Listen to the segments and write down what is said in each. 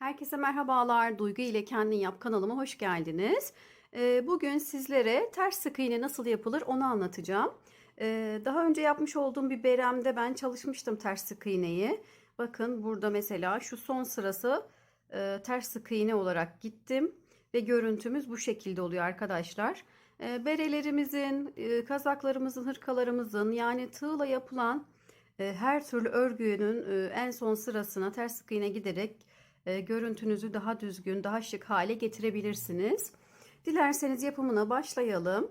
Herkese merhabalar. Duygu ile Kendin Yap kanalıma hoş geldiniz. Ee, Bugün sizlere ters sık iğne nasıl yapılır onu anlatacağım. Ee, Daha önce yapmış olduğum bir beremde ben çalışmıştım ters sık iğneyi. Bakın burada mesela şu son sırası e, ters sık iğne olarak gittim. Ve görüntümüz bu şekilde oluyor arkadaşlar. Ee, Berelerimizin, e, kazaklarımızın, hırkalarımızın yani tığla yapılan e, her türlü örgünün en son sırasına ters sık iğne giderek e, görüntünüzü daha düzgün, daha şık hale getirebilirsiniz. Dilerseniz yapımına başlayalım.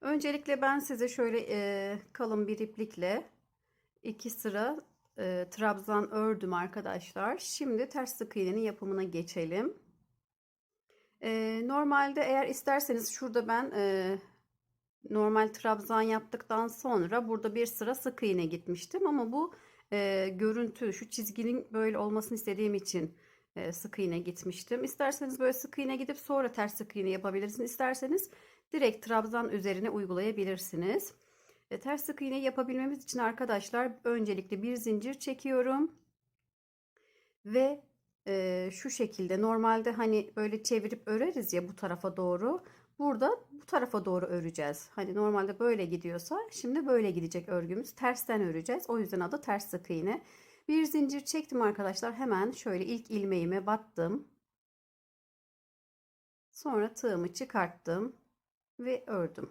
Öncelikle ben size şöyle e, kalın bir iplikle iki sıra e, trabzan ördüm arkadaşlar. Şimdi ters sık iğnenin yapımına geçelim. E, normalde eğer isterseniz şurada ben e, normal trabzan yaptıktan sonra burada bir sıra sık iğne gitmiştim ama bu e, görüntü şu çizginin böyle olmasını istediğim için e, sık iğne gitmiştim. İsterseniz böyle sık iğne gidip sonra ters sık iğne yapabilirsiniz. İsterseniz direkt trabzan üzerine uygulayabilirsiniz. E, ters sık iğne yapabilmemiz için arkadaşlar öncelikle bir zincir çekiyorum. Ve e, şu şekilde normalde hani böyle çevirip öreriz ya bu tarafa doğru. Burada bu tarafa doğru öreceğiz. Hani normalde böyle gidiyorsa şimdi böyle gidecek örgümüz. Tersten öreceğiz. O yüzden adı ters sık iğne. Bir zincir çektim arkadaşlar. Hemen şöyle ilk ilmeğime battım. Sonra tığımı çıkarttım ve ördüm.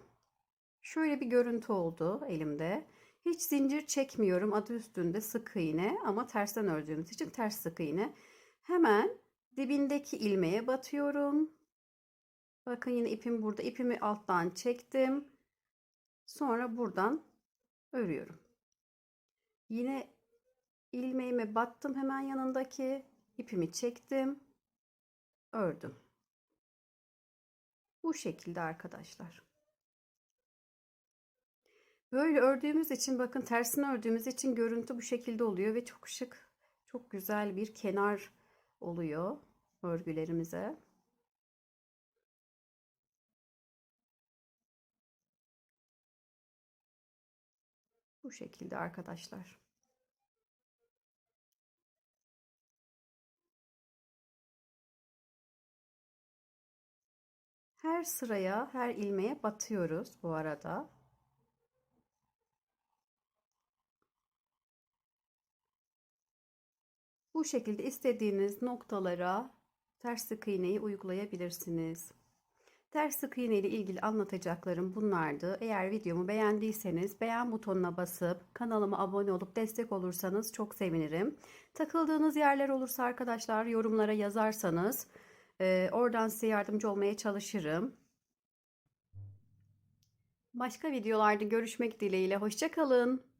Şöyle bir görüntü oldu elimde. Hiç zincir çekmiyorum. Adı üstünde sık iğne ama tersten ördüğümüz için ters sık iğne. Hemen dibindeki ilmeğe batıyorum. Bakın yine ipim burada. İpimi alttan çektim. Sonra buradan örüyorum. Yine ilmeğime battım hemen yanındaki ipimi çektim. Ördüm. Bu şekilde arkadaşlar. Böyle ördüğümüz için bakın tersini ördüğümüz için görüntü bu şekilde oluyor ve çok şık, çok güzel bir kenar oluyor örgülerimize. Bu şekilde arkadaşlar. Her sıraya, her ilmeğe batıyoruz bu arada. Bu şekilde istediğiniz noktalara ters sık iğneyi uygulayabilirsiniz. Ters sık iğne ile ilgili anlatacaklarım bunlardı. Eğer videomu beğendiyseniz beğen butonuna basıp kanalıma abone olup destek olursanız çok sevinirim. Takıldığınız yerler olursa arkadaşlar yorumlara yazarsanız e, oradan size yardımcı olmaya çalışırım. Başka videolarda görüşmek dileğiyle. Hoşçakalın.